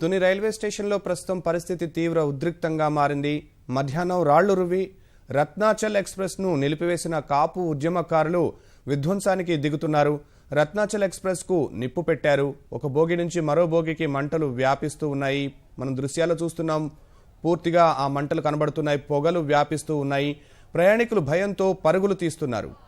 Tuni railway స్టేషన్లో ప్రస్తుతం పరిస్థితి తీవ్ర ఉద్రిక్తంగా మారింది. మధ్యాహ్నం రాళ్ళు రువి రత్నాచల్ ఎక్స్ప్రెస్ను నిలిపివేసిన కాపు ఉద్యమకారులు విధ్వంసానికి దిగుతున్నారు. రత్నాచల్ ఎక్స్ప్రెస్కు నిప్పు పెట్టారు. ఒక బోగి నుంచి మరో బోగికి మంటలు వ్యాపిస్తూ ఉన్నాయి. మనం దృశ్యాలు చూస్తున్నాం. పూర్తిగా ఆ మంటలు కనబడుతున్నాయి. పొగలు వ్యాపిస్తూ ఉన్నాయి. ప్రయాణికులు భయంతో పరుగులు తీస్తున్నారు.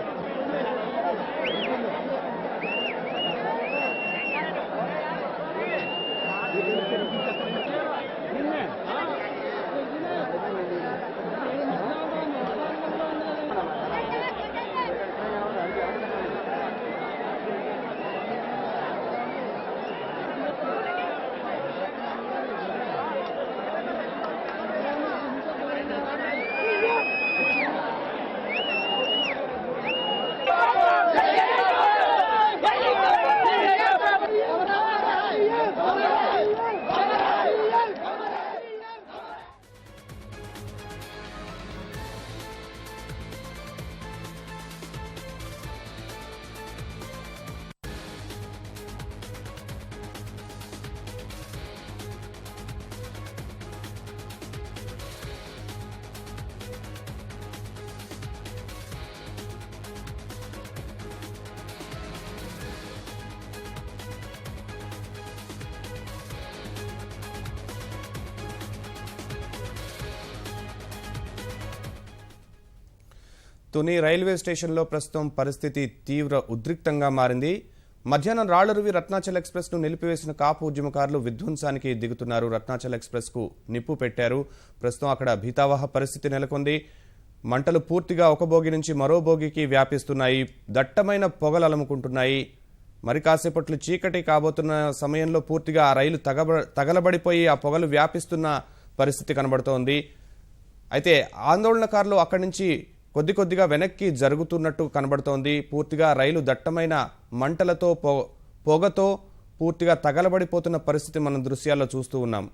తుని రైల్వే స్టేషన్లో ప్రస్తుతం పరిస్థితి తీవ్ర ఉద్రిక్తంగా మారింది. మధ్యాహ్నం రాళ్ళరువి రత్నాచల్ ఎక్స్ప్రెస్ను నిలిపివేసిన కాపు ఉద్యమకారులు విధ్వంసానికి దిగుతున్నారు. రత్నాచల్ ఎక్స్ప్రెస్కు నిప్పు పెట్టారు. ప్రస్తుతం అక్కడ భీతావహ పరిస్థితి నెలకొంది. మంటలు పూర్తిగా ఒక బోగి నుంచి మరో బోగికి వ్యాపిస్తున్నాయి. దట్టమైన పొగలు అలముకుంటున్నాయి. మరి కాసేపట్లు చీకటి కాబోతున్న సమయంలో పూర్తిగా ఆ రైలు తగబ తగలబడిపోయి ఆ పొగలు వ్యాపిస్తున్న పరిస్థితి కనబడుతోంది. అయితే ఆందోళనకారులు అక్కడి నుంచి కొద్ది కొద్దిగా వెనక్కి జరుగుతున్నట్టు కనబడుతోంది. పూర్తిగా రైలు దట్టమైన మంటలతో పొ పొగతో పూర్తిగా తగలబడిపోతున్న పరిస్థితి మనం దృశ్యాల్లో చూస్తూ ఉన్నాం.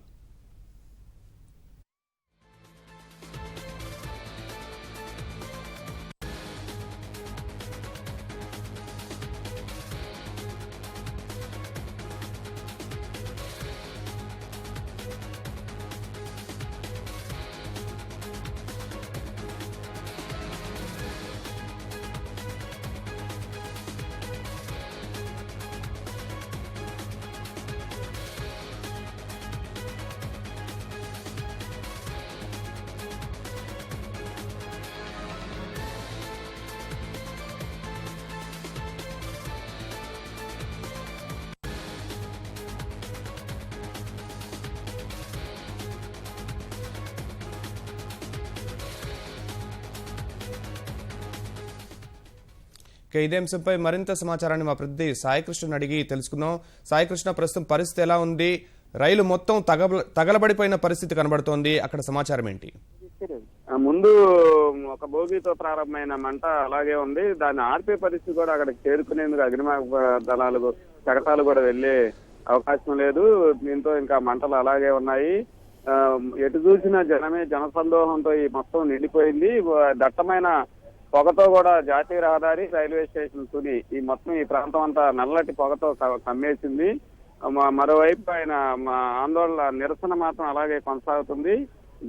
ఇక ఇదే అంశంపై మరింత సమాచారాన్ని మా ప్రతినిధి సాయికృష్ణను అడిగి తెలుసుకుందాం. సాయికృష్ణ ప్రస్తుతం పరిస్థితి ఎలా ఉంది? రైలు మొత్తం తగలబడిపోయిన పరిస్థితి కనబడుతోంది. అక్కడ సమాచారం ఏంటి? ముందు ఒక భోగితో ప్రారంభమైన మంట అలాగే ఉంది. దాన్ని ఆర్పే పరిస్థితి కూడా అక్కడికి చేరుకునేందుకు అగ్నిమాపక దళాలు శకటాలు కూడా వెళ్ళే అవకాశం లేదు. దీంతో ఇంకా మంటలు అలాగే ఉన్నాయి. ఆ, ఎటు చూసిన జనమే జనసందోహంతో ఈ మొత్తం నిండిపోయింది. దట్టమైన పొగతో కూడా జాతీయ రహదారి రైల్వే స్టేషన్ తుని ఈ మొత్తం ఈ ప్రాంతం అంతా నల్లటి పొగతో కమ్మేసింది. మరోవైపు ఆయన ఆందోళన నిరసన మాత్రం అలాగే కొనసాగుతుంది.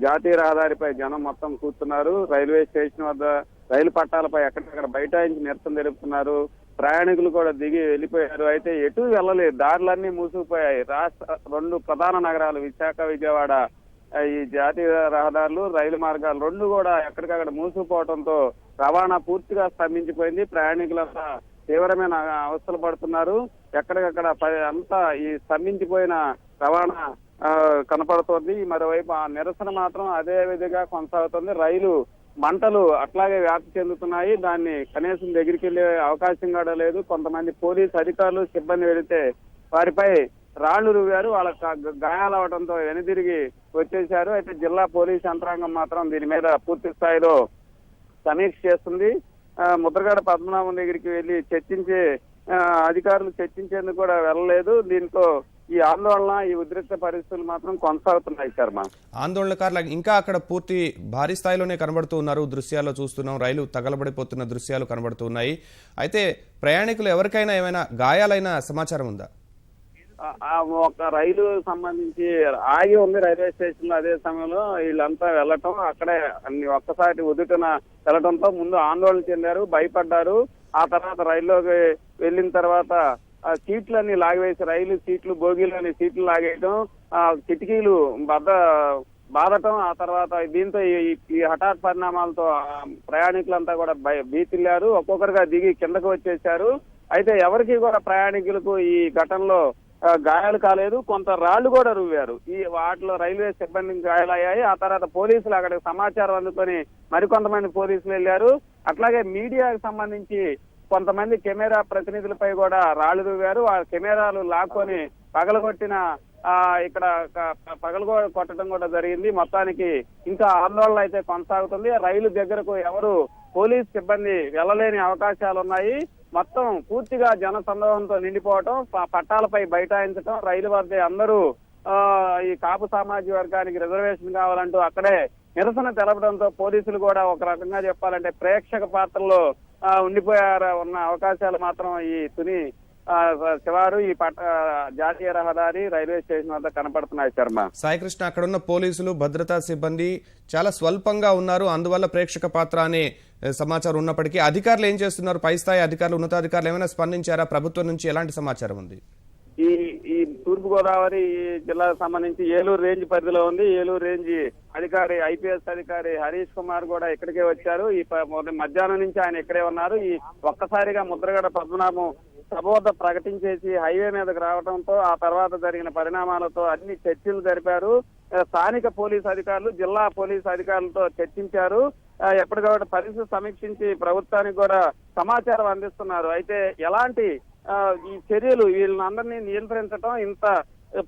జాతీయ రహదారిపై జనం మొత్తం కూర్చున్నారు. రైల్వే స్టేషన్ వద్ద రైలు పట్టాలపై ఎక్కడెక్కడ బైఠాయించి నిరసన తెలుపుతున్నారు. ప్రయాణికులు కూడా దిగి వెళ్ళిపోయారు. అయితే ఎటు వెళ్ళలేదు. దారులన్నీ మూసుకుపోయాయి. రాష్ట్ర రెండు ప్రధాన నగరాలు విశాఖ విజయవాడ ఈ జాతీయ రహదారులు రైలు మార్గాలు రెండు కూడా ఎక్కడికక్కడ మూసుకుపోవడంతో రవాణా పూర్తిగా స్తంభించిపోయింది. ప్రయాణికులంతా తీవ్రమైన అవస్థలు పడుతున్నారు. ఎక్కడికక్కడ ప- అంతా ఈ స్తంభించిపోయిన రవాణా కనపడుతోంది. మరోవైపు ఆ నిరసన మాత్రం అదే విధంగా కొనసాగుతుంది. రైలు మంటలు అట్లాగే వ్యాప్తి చెందుతున్నాయి. దాన్ని కనీసం దగ్గరికి వెళ్ళే అవకాశం కూడా లేదు. కొంతమంది పోలీస్ అధికారులు సిబ్బంది వెళితే వారిపై రాళ్ళు రువ్వారు. వాళ్ళ గాయాలవడంతో వెనుదిరిగి వచ్చేశారు. అయితే జిల్లా పోలీస్ యంత్రాంగం మాత్రం దీని మీద పూర్తి స్థాయిలో సమీక్ష చేస్తుంది. ఆ, ముద్రగడ పద్మనాభం దగ్గరికి వెళ్ళి చర్చించే అధికారులు చర్చించేందుకు కూడా వెళ్ళలేదు. దీంతో ఈ ఆందోళన ఈ ఉద్రిక్త పరిస్థితులు మాత్రం కొనసాగుతున్నాయి శర్మ ఆందోళనకారులు ఇంకా అక్కడ పూర్తి భారీ స్థాయిలోనే కనబడుతూ ఉన్నారు. దృశ్యాల్లో చూస్తున్నాం రైలు తగలబడిపోతున్న దృశ్యాలు కనబడుతున్నాయి అయితే ప్రయాణికులు ఎవరికైనా ఏమైనా గాయాలైన సమాచారం ఉందా? ఒక రైలు సంబంధించి ఆగి ఉంది రైల్వే స్టేషన్లో అదే సమయంలో. వీళ్ళంతా వెళ్ళటం అక్కడే అన్ని ఒక్కసారి ఉదుటన వెళ్ళటంతో ముందు ఆందోళన చెందారు భయపడ్డారు. ఆ తర్వాత రైల్లోకి వెళ్ళిన తర్వాత ఆ సీట్లన్నీ లాగివేసి రైలు సీట్లు బోగీలోని సీట్లు లాగేయటం ఆ కిటికీలు బద్ద బాధటం ఆ తర్వాత దీంతో ఈ- ఈ హఠాత్ పరిణామాలతో ప్రయాణికులంతా కూడా భయ భీతిల్లారు. ఒక్కొక్కరుగా దిగి కిందకు వచ్చేశారు. అయితే ఎవరికి కూడా ప్రయాణికులకు ఈ ఘటనలో గాయాలు కాలేదు. కొంత రాళ్ళు కూడా రువ్వారు. ఈ వాటిలో రైల్వే సిబ్బంది గాయాలయ్యాయి ఆ తర్వాత పోలీసులు అక్కడికి సమాచారం అందుకొని మరికొంతమంది పోలీసులు వెళ్ళారు. అట్లాగే మీడియాకు సంబంధించి కొంతమంది కెమెరా ప్రతినిధులపై కూడా రాళ్ళు రువ్వారు. ఆ కెమెరాలు లాక్కొని పగలగొట్టిన ఆ ఇక్కడ పగలు కొట్టడం కూడా జరిగింది. మొత్తానికి ఇంకా ఆందోళన అయితే కొనసాగుతుంది. రైలు దగ్గరకు ఎవరు పోలీస్ సిబ్బంది వెళ్ళలేని అవకాశాలు ఉన్నాయి మొత్తం పూర్తిగా జన సందోహంతో నిండిపోవటం పట్టాలపై బైఠాయించటం రైలు వద్ద అందరూ ఆ, ఈ కాపు సామాజిక వర్గానికి రిజర్వేషన్ కావాలంటూ అక్కడే నిరసన తెలపడంతో పోలీసులు కూడా ఒక రకంగా చెప్పాలంటే ప్రేక్షక పాత్రలో ఉండిపోయారు ఉన్న అవకాశాలు మాత్రం ఈ తుని శివారు ఈ పట్ట జాతీయ రహదారి రైల్వే స్టేషన్ వద్ద కనపడుతున్నాయి శర్మ. సాయికృష్ణ అక్కడ ఉన్న పోలీసులు భద్రతా సిబ్బంది చాలా స్వల్పంగా ఉన్నారు. అందువల్ల ప్రేక్షక పాత్ర అనే సమాచారం ఉన్నప్పటికీ అధికారులు ఏం చేస్తున్నారు? పై స్థాయి అధికారులు ఉన్నతాధికారులు ఏమైనా స్పందించారా? ప్రభుత్వం నుంచి ఎలాంటి సమాచారం ఉంది? ఈ ఈ తూర్పు గోదావరి జిల్లాకు సంబంధించి ఏలూరు రేంజ్ పరిధిలో ఉంది. ఏలూరు రేంజ్ అధికారి ఐపీఎస్ అధికారి హరీష్ కుమార్ కూడా ఇక్కడికే వచ్చారు. ఈ మధ్యాహ్నం నుంచి ఆయన ఇక్కడే ఉన్నారు. ఈ ఒక్కసారిగా ముద్రగడ పద్మనాభం సభ వద్ద ప్రకటించేసి హైవే మీదకు రావడంతో ఆ తర్వాత జరిగిన పరిణామాలతో అన్ని చర్చలు జరిపారు. స్థానిక పోలీస్ అధికారులు జిల్లా పోలీస్ అధికారులతో చర్చించారు. ఎప్పటికప్పుడు పరిస్థితి సమీక్షించి ప్రభుత్వానికి కూడా సమాచారం అందిస్తున్నారు. అయితే ఎలాంటి ఈ చర్యలు వీళ్ళందరినీ నియంత్రించడం ఇంత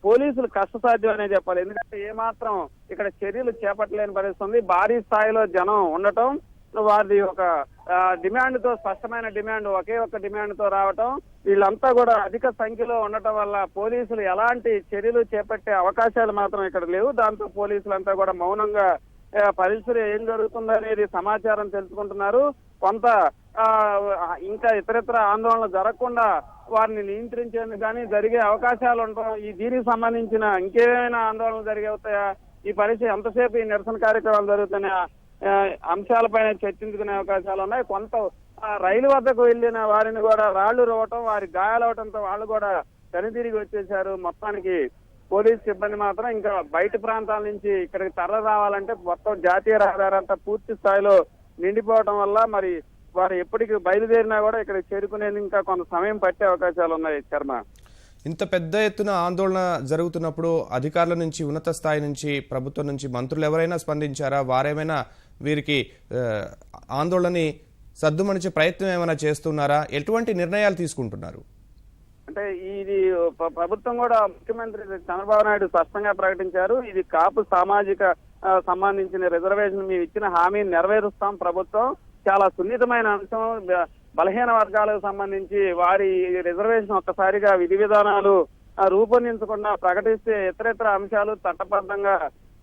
పోలీసులు కష్టసాధ్యం అనే చెప్పాలి. ఎందుకంటే ఏమాత్రం ఇక్కడ చర్యలు చేపట్టలేని పరిస్థితి ఉంది. భారీ స్థాయిలో జనం ఉండటం వారి ఒక డిమాండ్తో స్పష్టమైన డిమాండ్ ఒకే ఒక డిమాండ్తో రావటం వీళ్ళంతా కూడా అధిక సంఖ్యలో ఉండటం వల్ల పోలీసులు ఎలాంటి చర్యలు చేపట్టే అవకాశాలు మాత్రం ఇక్కడ లేవు. దాంతో పోలీసులంతా కూడా మౌనంగా పరిసర ఏం జరుగుతుందో అనేది సమాచారం తెలుసుకుంటున్నారు. కొంత ఆ, ఇంకా ఇతరితర ఆందోళన జరగకుండా వారిని నియంత్రించేందుకు కానీ జరిగే అవకాశాలు ఉంటాం ఈ దీనికి సంబంధించిన ఇంకేమైనా ఆందోళనలు జరిగే అవుతాయా? ఈ పరిస్థితి ఎంతసేపు ఈ నిరసన కార్యక్రమాలు జరుగుతున్నాయా ఆ, అంశాలపైన చర్చించుకునే అవకాశాలు ఉన్నాయి. కొంత రైలు వద్దకు వెళ్ళిన వారిని కూడా రాళ్ళు రోవటం వారి గాయాలవటంతో వాళ్ళు కూడా తిరిగి వచ్చేశారు. మొత్తానికి పోలీస్ సిబ్బంది మాత్రం ఇంకా బయట ప్రాంతాల నుంచి ఇక్కడికి తరలి రావాలంటే మొత్తం జాతీయ రహదారి అంతా పూర్తి స్థాయిలో నిండిపోవడం వల్ల మరి వారు ఎప్పటికి బయలుదేరినా కూడా ఇక్కడ చేరుకునేది ఇంకా కొంత సమయం పట్టే అవకాశాలు ఉన్నాయి శర్మ. ఇంత పెద్ద ఎత్తున ఆందోళన జరుగుతున్నప్పుడు అధికారుల నుంచి ఉన్నత స్థాయి నుంచి ప్రభుత్వం నుంచి మంత్రులు ఎవరైనా స్పందించారా? వారేమైనా వీరికి ఆందోళనని సద్దుమణిచే ప్రయత్నం ఏమైనా చేస్తున్నారా? ఎటువంటి నిర్ణయాలు తీసుకుంటున్నారు? అంటే ఇది ప్రభుత్వం కూడా ముఖ్యమంత్రి చంద్రబాబు నాయుడు స్పష్టంగా ప్రకటించారు. ఇది కాపు సామాజిక సంబంధించిన రిజర్వేషన్ మేము ఇచ్చిన హామీని నెరవేరుస్తాం ప్రభుత్వం. చాలా సున్నితమైన అంశం. బలహీన వర్గాలకు సంబంధించి వారి రిజర్వేషన్ ఒక్కసారిగా విధి విధానాలు రూపొందించకుండా ప్రకటిస్తే ఇతరేతర అంశాలు చట్టబద్ధంగా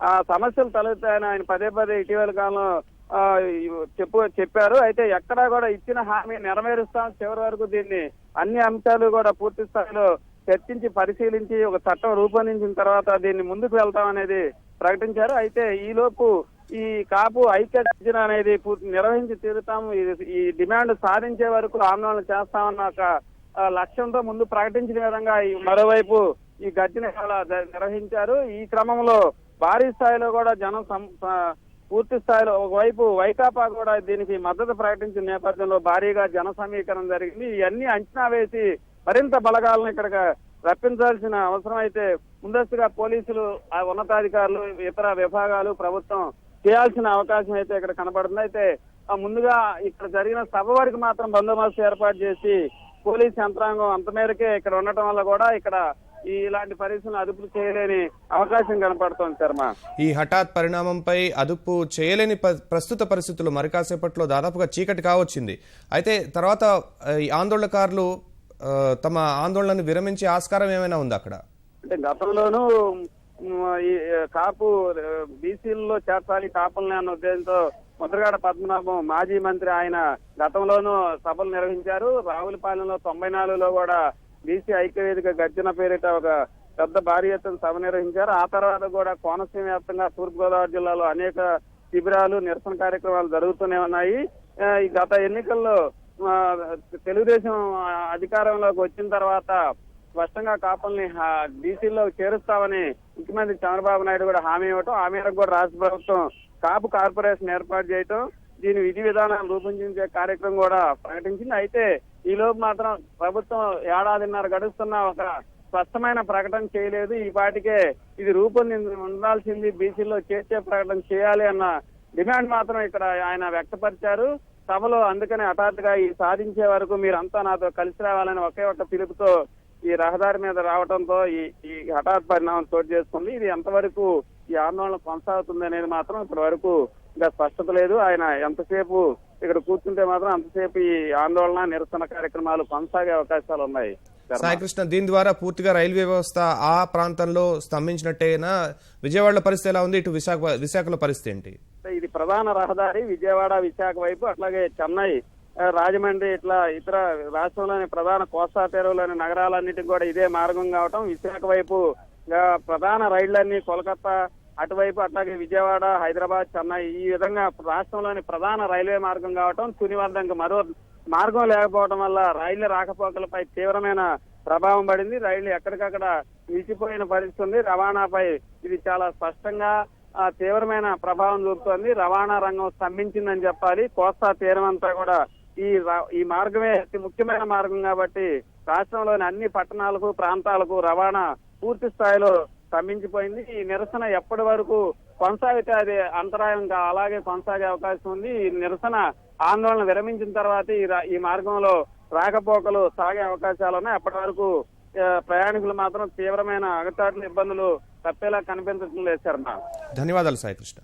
ఆ సమస్యలు తలెత్తాయని ఆయన పదే పదే ఇటీవల కాలంలో చెప్పు చెప్పారు. అయితే ఎక్కడా కూడా ఇచ్చిన హామీ నెరవేరుస్తాం. చివరి వరకు దీన్ని అన్ని అంశాలు కూడా పూర్తి స్థాయిలో చర్చించి పరిశీలించి ఒక చట్టం రూపొందించిన తర్వాత దీన్ని ముందుకు వెళ్తాం అనేది ప్రకటించారు. అయితే ఈ లోపు ఈ కాపు ఐక్య గర్జన అనేది పూర్తి నిర్వహించి తీరుతాము. ఈ డిమాండ్ సాధించే వరకు ఆందోళన చేస్తామన్న ఒక లక్ష్యంతో ముందు ప్రకటించిన విధంగా ఈ మరోవైపు ఈ గర్జన నిర్వహించారు. ఈ క్రమంలో భారీ స్థాయిలో కూడా జనం సం- పూర్తి స్థాయిలో ఒకవైపు వైకాపా కూడా దీనికి మద్దతు ప్రకటించిన నేపథ్యంలో భారీగా జన సమీకరణ జరిగింది. ఇవన్నీ అంచనా వేసి మరింత బలగాలను ఇక్కడ రప్పించాల్సిన అవసరం అయితే ముందస్తుగా పోలీసులు ఆ ఉన్నతాధికారులు ఇతర విభాగాలు ప్రభుత్వం చేయాల్సిన అవకాశం అయితే ఇక్కడ కనపడుతుంది అయితే ఆ ముందుగా ఇక్కడ జరిగిన సభ వరకు మాత్రం బందోబస్తు ఏర్పాటు చేసి పోలీస్ యంత్రాంగం అంత మేరకే ఇక్కడ ఉండటం వల్ల కూడా ఇక్కడ ఇలాంటి పరిస్థితులను అదుపు చేయలేని అవకాశం కనపడుతోంది శర్మ ఈ హఠాత్ పరిణామంపై అదుపు చేయలేని ప్రస్తుత పరిస్థితులు మరి కాసేపట్లో దాదాపుగా చీకటి కావచ్చింది. అయితే తర్వాత ఈ ఆందోళనకారులు తమ ఆందోళనను విరమించే ఆస్కారం ఏమైనా ఉంది అక్కడ? అంటే గతంలోనూ ఈ కాపు బీసీలలో చేర్చాలి కాపుల్ని అన్న ఉద్దేశంతో ముద్రగాడ పద్మనాభం మాజీ మంత్రి ఆయన గతంలోనూ సభలు నిర్వహించారు. రావులపాలెంలో తొంభై నాలుగులో కూడా బీసీ ఐక్యవేదిక గర్జన పేరిట ఒక పెద్ద భారీ ఎత్తున సభ నిర్వహించారు. ఆ తర్వాత కూడా కోనసీమ వ్యాప్తంగా తూర్పుగోదావరి జిల్లాలో అనేక శిబిరాలు నిరసన కార్యక్రమాలు జరుగుతూనే ఉన్నాయి. ఈ గత ఎన్నికల్లో తెలుగుదేశం అధికారంలోకి వచ్చిన తర్వాత స్పష్టంగా కాపుల్ని డీసీలో చేరుస్తామని ముఖ్యమంత్రి చంద్రబాబు నాయుడు కూడా హామీ ఇవ్వటం ఆ మేరకు కూడా రాష్ట్ర ప్రభుత్వం కాపు కార్పొరేషన్ ఏర్పాటు చేయటం దీని విధి విధానాలు రూపొందించే కార్యక్రమం కూడా ప్రకటించింది. అయితే ఈ లోపు మాత్రం ప్రభుత్వం ఏడాదిన్నర గడుస్తున్న ఒక స్పష్టమైన ప్రకటన చేయలేదు. ఈ పాటికే ఇది రూపొంది ఉండాల్సింది బీసీలో చేర్చే ప్రకటన చేయాలి అన్న డిమాండ్ మాత్రం ఇక్కడ ఆయన వ్యక్తపరిచారు. సభలో అందుకని హఠాత్తుగా ఈ సాధించే వరకు మీరంతా నాతో కలిసి రావాలని ఒకే ఒక్క పిలుపుతో ఈ రహదారి మీద రావడంతో ఈ ఈ హఠాత్ పరిణామం చోటు చేసుకుంది. ఇది ఎంతవరకు ఈ ఆందోళన కొనసాగుతుంది అనేది మాత్రం ఇప్పటి వరకు ఇంకా స్పష్టత లేదు. ఆయన ఎంతసేపు ఇక్కడ కూర్చుంటే మాత్రం అంతసేపు ఈ ఆందోళన నిరసన కార్యక్రమాలు కొనసాగే అవకాశాలు ఉన్నాయి. సాయికృష్ణ దీని ద్వారా పూర్తిగా రైల్వే వ్యవస్థ ఆ ప్రాంతంలో స్తంభించినట్టేనా? విజయవాడలో పరిస్థితి ఎలా ఉంది? ఇటు విశాఖ విశాఖలో పరిస్థితి ఏంటి? ఇది ప్రధాన రహదారి విజయవాడ విశాఖ వైపు అట్లాగే చెన్నై రాజమండ్రి ఇట్లా ఇతర రాష్ట్రంలోని ప్రధాన కోస్తా తీరంలోని నగరాలన్నిటికి కూడా ఇదే మార్గం కావటం. విశాఖ వైపు ప్రధాన రైళ్ళన్నీ కోల్కతా అటువైపు అట్లాగే విజయవాడ హైదరాబాద్ చెన్నై ఈ విధంగా రాష్ట్రంలోని ప్రధాన రైల్వే మార్గం కావటం తునివర్ధంకి మరో మార్గం లేకపోవడం వల్ల రైళ్ళ రాకపోకలపై తీవ్రమైన ప్రభావం పడింది. రైళ్ళు ఎక్కడికక్కడ నిలిచిపోయిన పరిస్థితి ఉంది. రవాణాపై ఇది చాలా స్పష్టంగా తీవ్రమైన ప్రభావం చూపుతోంది. రవాణా రంగం స్తంభించిందని చెప్పాలి. కోస్తా తీరం అంతా కూడా ఈ ఈ మార్గమే అతి ముఖ్యమైన మార్గం కాబట్టి రాష్ట్రంలోని అన్ని పట్టణాలకు ప్రాంతాలకు రవాణా పూర్తి స్థాయిలో స్తంభించిపోయింది. ఈ నిరసన ఎప్పటి వరకు కొనసాగితే అది అంతరాయం అలాగే కొనసాగే అవకాశం ఉంది. ఈ నిరసన ఆందోళన విరమించిన తర్వాత ఈ మార్గంలో రాకపోకలు సాగే అవకాశాలు ఉన్నాయి. అప్పటి వరకు ప్రయాణికులు మాత్రం తీవ్రమైన అగచాట్లు ఇబ్బందులు తప్పేలా కనిపించడం లేదు శర్మ. ధన్యవాదాలు సాయికృష్ణ.